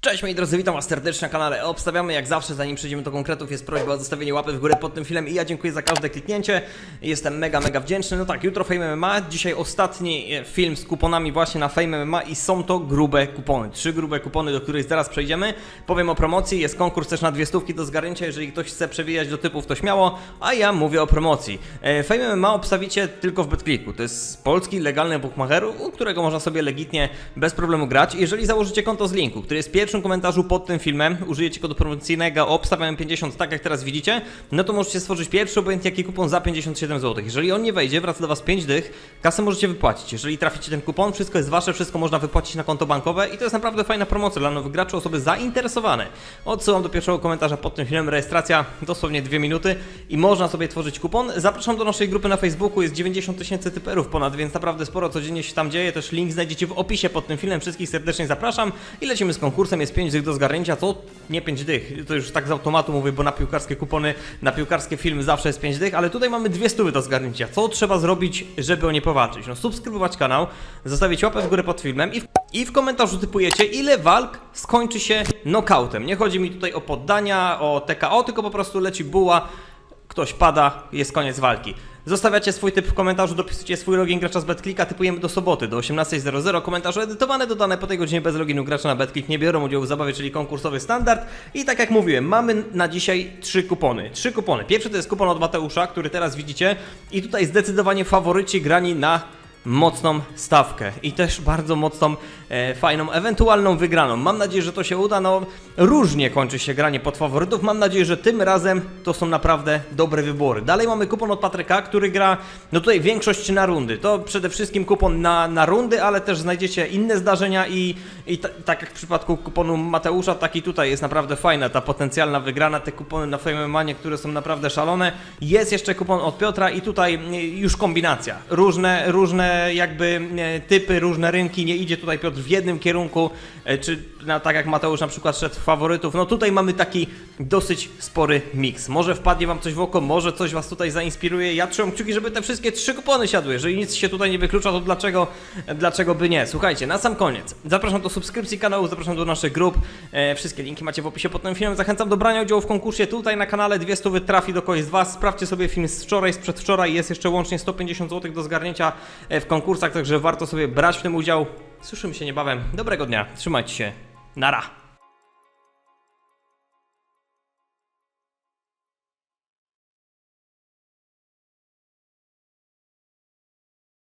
Cześć moi drodzy, witam was serdecznie na kanale. Obstawiamy jak zawsze, zanim przejdziemy do konkretów, jest prośba o zostawienie łapy w górę pod tym filmem i ja dziękuję za każde kliknięcie. Jestem mega, mega wdzięczny. No tak, jutro Fame MMA, dzisiaj ostatni e, film z kuponami właśnie na Fame MMA i są to grube kupony. Trzy grube kupony, do których zaraz przejdziemy. Powiem o promocji, jest konkurs też na dwie stówki do zgarnięcia, jeżeli ktoś chce przewijać do typów to śmiało, a ja mówię o promocji. E, Fame MMA obstawicie tylko w BetClicku, to jest polski legalny bookmacher, u którego można sobie legitnie bez problemu grać. Jeżeli założycie konto z linku, który jest w pierwszym komentarzu pod tym filmem, użyjecie kodu promocyjnego obstawiam 50, tak jak teraz widzicie, no to możecie stworzyć pierwszy obojętnie jaki kupon za 57 zł. Jeżeli on nie wejdzie, wraca do Was 5 dych, kasę możecie wypłacić. Jeżeli traficie ten kupon, wszystko jest Wasze, wszystko można wypłacić na konto bankowe i to jest naprawdę fajna promocja dla nowych graczy, osoby zainteresowane. Odsyłam do pierwszego komentarza pod tym filmem, rejestracja dosłownie 2 minuty i można sobie tworzyć kupon. Zapraszam do naszej grupy na Facebooku, jest 90 tysięcy typerów ponad, więc naprawdę sporo codziennie się tam dzieje, też link znajdziecie w opisie pod tym filmem, wszystkich serdecznie zapraszam i lecimy z konkursem, jest 5 dych do zgarnięcia, co? Nie 5 dych, to już tak z automatu mówię, bo na piłkarskie kupony, na piłkarskie filmy zawsze jest 5 dych, ale tutaj mamy dwie stówy do zgarnięcia, co trzeba zrobić, żeby o nie powalczyć? No subskrybować kanał, zostawić łapę w górę pod filmem i w, i w komentarzu typujecie ile walk skończy się knockoutem, nie chodzi mi tutaj o poddania, o TKO, tylko po prostu leci buła, ktoś pada, jest koniec walki. Zostawiacie swój typ w komentarzu, dopisujecie swój login gracza z BetClicka, typujemy do soboty, do 18.00, komentarze edytowane, dodane po tej godzinie bez loginu gracza na BetClick nie biorą udziału w zabawie, czyli konkursowy standard. I tak jak mówiłem, mamy na dzisiaj trzy kupony. Trzy kupony. Pierwszy to jest kupon od Mateusza, który teraz widzicie i tutaj zdecydowanie faworyci grani na mocną stawkę i też bardzo mocną, e, fajną, ewentualną wygraną. Mam nadzieję, że to się uda. No, różnie kończy się granie pod faworytów. Mam nadzieję, że tym razem to są naprawdę dobre wybory. Dalej mamy kupon od Patryka, który gra, no tutaj większość na rundy. To przede wszystkim kupon na, na rundy, ale też znajdziecie inne zdarzenia i, i ta, tak jak w przypadku kuponu Mateusza, tak i tutaj jest naprawdę fajna ta potencjalna wygrana. Te kupony na Fame które są naprawdę szalone. Jest jeszcze kupon od Piotra i tutaj e, już kombinacja. Różne, różne jakby e, typy, różne rynki. Nie idzie tutaj Piotr w jednym kierunku, e, czy tak jak Mateusz na przykład szedł w faworytów. No tutaj mamy taki dosyć spory miks. Może wpadnie Wam coś w oko, może coś Was tutaj zainspiruje. Ja trzymam kciuki, żeby te wszystkie trzy kupony siadły. Jeżeli nic się tutaj nie wyklucza, to dlaczego, dlaczego by nie? Słuchajcie, na sam koniec. Zapraszam do subskrypcji kanału, zapraszam do naszych grup. E, wszystkie linki macie w opisie pod tym filmem. Zachęcam do brania udziału w konkursie tutaj na kanale. Dwie stówy trafi do kogoś z Was. Sprawdźcie sobie film z wczoraj, z przedwczoraj. Jest jeszcze łącznie 150 zł do zgarnięcia w konkursach, także warto sobie brać w tym udział. Słyszymy się niebawem. Dobrego dnia. Trzymajcie się. Nara.